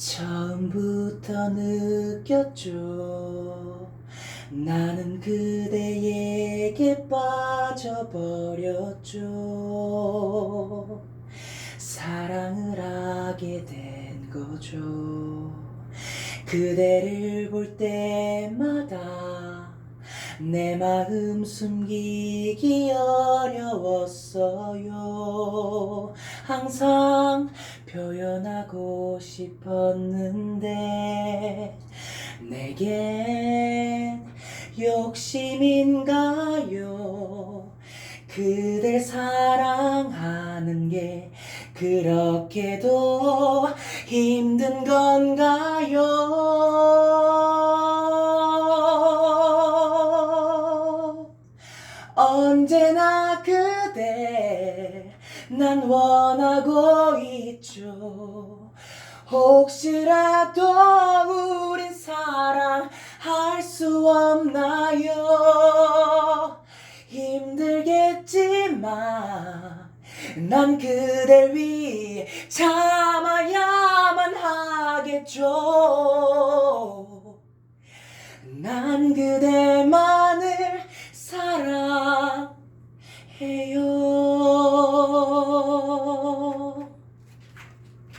처음부터 느꼈죠. 나는 그대에게 빠져버렸죠. 사랑을 하게 된 거죠. 그대를 볼 때마다 내 마음 숨기기 어려웠어요. 항상 표현하고 싶었는데 내겐 욕심인가요? 그댈 사랑하는 게 그렇게도 힘든 건가요? 언제나 그대 난 원하고 있죠. 혹시라도 우린 사랑할 수 없나요? 힘들겠지만 난 그댈 위해 참아야만 하겠죠. 난 그대만 해요.